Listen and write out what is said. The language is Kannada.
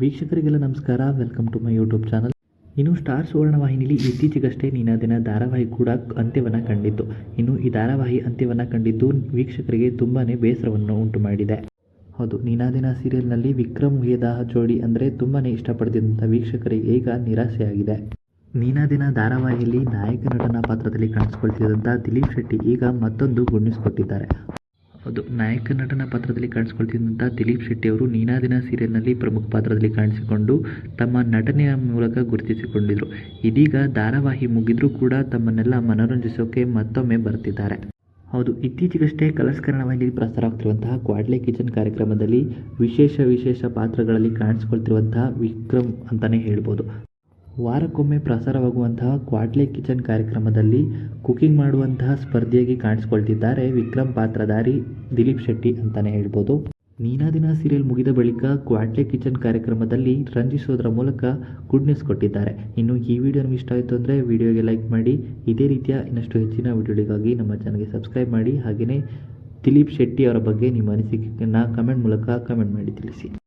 ವೀಕ್ಷಕರಿಗೆಲ್ಲ ನಮಸ್ಕಾರ. Welcome to my YouTube channel ಇನ್ನು ಸ್ಟಾರ್ ಸುವರ್ಣ ವಾಹಿನಿಲಿ ಇತ್ತೀಚೆಗಷ್ಟೇ ನೀನಾದಿನ ಧಾರಾವಾಹಿ ಕೂಡ ಅಂತ್ಯವನ್ನು ಕಂಡಿತ್ತು. ಇನ್ನು ಈ ಧಾರಾವಾಹಿ ಅಂತ್ಯವನ್ನು ಕಂಡಿದ್ದು ವೀಕ್ಷಕರಿಗೆ ತುಂಬಾ ಬೇಸರವನ್ನು ಉಂಟು ಮಾಡಿದೆ ಹೌದು, ನೀನಾದಿನ ಸೀರಿಯಲ್ನಲ್ಲಿ ವಿಕ್ರಮ್ ವೇದಾಹ ಜೋಡಿ ಅಂದರೆ ತುಂಬಾ ಇಷ್ಟಪಡ್ತಿದ್ದಂಥ ವೀಕ್ಷಕರಿಗೆ ಈಗ ನಿರಾಸೆಯಾಗಿದೆ. ನೀನಾದಿನ ಧಾರಾವಾಹಿಯಲ್ಲಿ ನಾಯಕ ನಟನ ಪಾತ್ರದಲ್ಲಿ ಕಾಣಿಸ್ಕೊಳ್ತಿದ್ದಂಥ ದಿಲೀಪ್ ಶೆಟ್ಟಿ ಈಗ ಮತ್ತೊಂದು ಗುಣಿಸ್ಕೊಟ್ಟಿದ್ದಾರೆ ಹೌದು. ನಾಯಕ ನಟನ ಪಾತ್ರದಲ್ಲಿ ಕಾಣಿಸಿಕೊಳ್ತಿದ್ದಂಥ ದಿಲೀಪ್ ಶೆಟ್ಟಿ ಅವರು ನೀನಾದಿನ ಸೀರಿಯಲ್ನಲ್ಲಿ ಪ್ರಮುಖ ಪಾತ್ರದಲ್ಲಿ ಕಾಣಿಸಿಕೊಂಡು ತಮ್ಮ ನಟನೆಯ ಮೂಲಕ ಗುರುತಿಸಿಕೊಂಡಿದ್ರು. ಇದೀಗ ಧಾರಾವಾಹಿ ಮುಗಿದರೂ ಕೂಡ ತಮ್ಮನ್ನೆಲ್ಲ ಮನೋರಂಜಿಸೋಕೆ ಮತ್ತೊಮ್ಮೆ ಬರ್ತಿದ್ದಾರೆ. ಹೌದು, ಇತ್ತೀಚೆಗಷ್ಟೇ ಕಲರ್ಸ್ ಕನ್ನಡವಾಗಿ ಪ್ರಸಾರವಾಗ್ತಿರುವಂತಹ ಕ್ವಾಡ್ಲೆ ಕಿಚನ್ ಕಾರ್ಯಕ್ರಮದಲ್ಲಿ ವಿಶೇಷ ವಿಶೇಷ ಪಾತ್ರಗಳಲ್ಲಿ ಕಾಣಿಸ್ಕೊಳ್ತಿರುವಂತಹ ವಿಕ್ರಮ್ ಅಂತಲೇ ಹೇಳ್ಬೋದು. ವಾರಕ್ಕೊಮ್ಮೆ ಪ್ರಸಾರವಾಗುವಂತಹ ಕ್ವಾಟ್ಲೆ ಕಿಚನ್ ಕಾರ್ಯಕ್ರಮದಲ್ಲಿ ಕುಕಿಂಗ್ ಮಾಡುವಂತಹ ಸ್ಪರ್ಧಿಯಾಗಿ ಕಾಣಿಸ್ಕೊಳ್ತಿದ್ದಾರೆ ವಿಕ್ರಮ್ ಪಾತ್ರಧಾರಿ ದಿಲೀಪ್ ಶೆಟ್ಟಿ ಅಂತಲೇ ಹೇಳ್ಬೋದು. ನೀನಾದಿನ ಸೀರಿಯಲ್ ಮುಗಿದ ಬಳಿಕ ಕ್ವಾಟ್ಲೆ ಕಿಚನ್ ಕಾರ್ಯಕ್ರಮದಲ್ಲಿ ರಂಜಿಸೋದರ ಮೂಲಕ ಗುಡ್ ನ್ಯೂಸ್ ಕೊಟ್ಟಿದ್ದಾರೆ. ಇನ್ನು ಈ ವಿಡಿಯೋ ನಿಮ್ಗೆ ಇಷ್ಟ ಆಯಿತು ಅಂದರೆ ವಿಡಿಯೋಗೆ ಲೈಕ್ ಮಾಡಿ, ಇದೇ ರೀತಿಯ ಇನ್ನಷ್ಟು ಹೆಚ್ಚಿನ ವಿಡಿಯೋಗಳಿಗಾಗಿ ನಮ್ಮ ಚಾನಲ್ಗೆ ಸಬ್ಸ್ಕ್ರೈಬ್ ಮಾಡಿ ಹಾಗೆಯೇ ದಿಲೀಪ್ ಶೆಟ್ಟಿ ಅವರ ಬಗ್ಗೆ ನಿಮ್ಮ ಅನಿಸಿಕೆಯನ್ನು ಕಮೆಂಟ್ ಮೂಲಕ ಕಮೆಂಟ್ ಮಾಡಿ ತಿಳಿಸಿ.